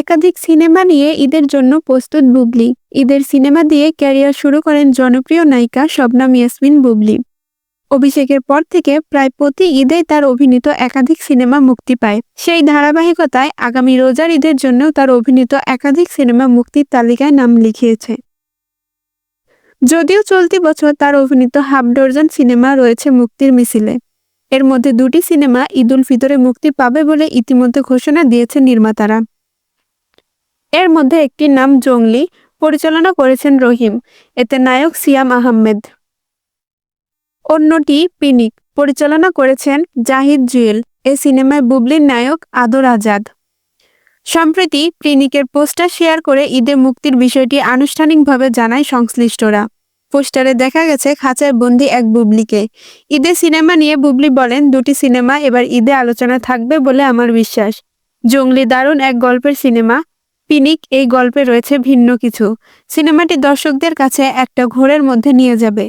একাধিক সিনেমা নিয়ে ঈদের জন্য প্রস্তুত বুবলি। ঈদের সিনেমা দিয়ে ক্যারিয়ার শুরু করেন জনপ্রিয় নায়িকা শবনাম ইয়াসমিন বুবলি। অভিষেকের পর থেকে প্রায় প্রতি ঈদেই তার অভিনীত একাধিক সিনেমা মুক্তি পায়। সেই ধারাবাহিকতায় আগামী রোজার ঈদের জন্য তার অভিনীত একাধিক সিনেমা মুক্তির তালিকায় নাম লিখিয়েছে। যদিও চলতি বছর তার অভিনীত হাফ ডর্জন সিনেমা রয়েছে মুক্তির মিছিলে। এর মধ্যে দুটি সিনেমা ঈদুল ফিতরে মুক্তি পাবে বলে ইতিমধ্যে ঘোষণা দিয়েছে নির্মাতারা। এর মধ্যে একটি নাম জঙ্গলি পরিচালনা করেছেন রহিম, এতে নায়ক সিয়াম আহমেদ। অন্যটি পিনিক পরিচালনা করেছেন জাহিদ জুয়েল, এ সিনেমায় বুবলির নায়ক আদর আজাদ। সম্প্রতি ক্লিনিকের পোস্টার শেয়ার করে ঈদে মুক্তির বিষয়টি আনুষ্ঠানিকভাবে জানায় সংশ্লিষ্টরা। পোস্টারে দেখা গেছে খাঁচায় বন্দি এক বুবলিকে। ঈদে সিনেমা নিয়ে বুবলি বলেন, দুটি সিনেমা এবার ঈদে আলোচনা থাকবে বলে আমার বিশ্বাস। জঙ্গলি দারুণ এক গল্পের সিনেমা পিনিক এই গল্পে রয়েছে ভিন্ন কিছু। সিনেমাটি দর্শকদের কাছে একটা ঘোরের মধ্যে নিয়ে যাবে।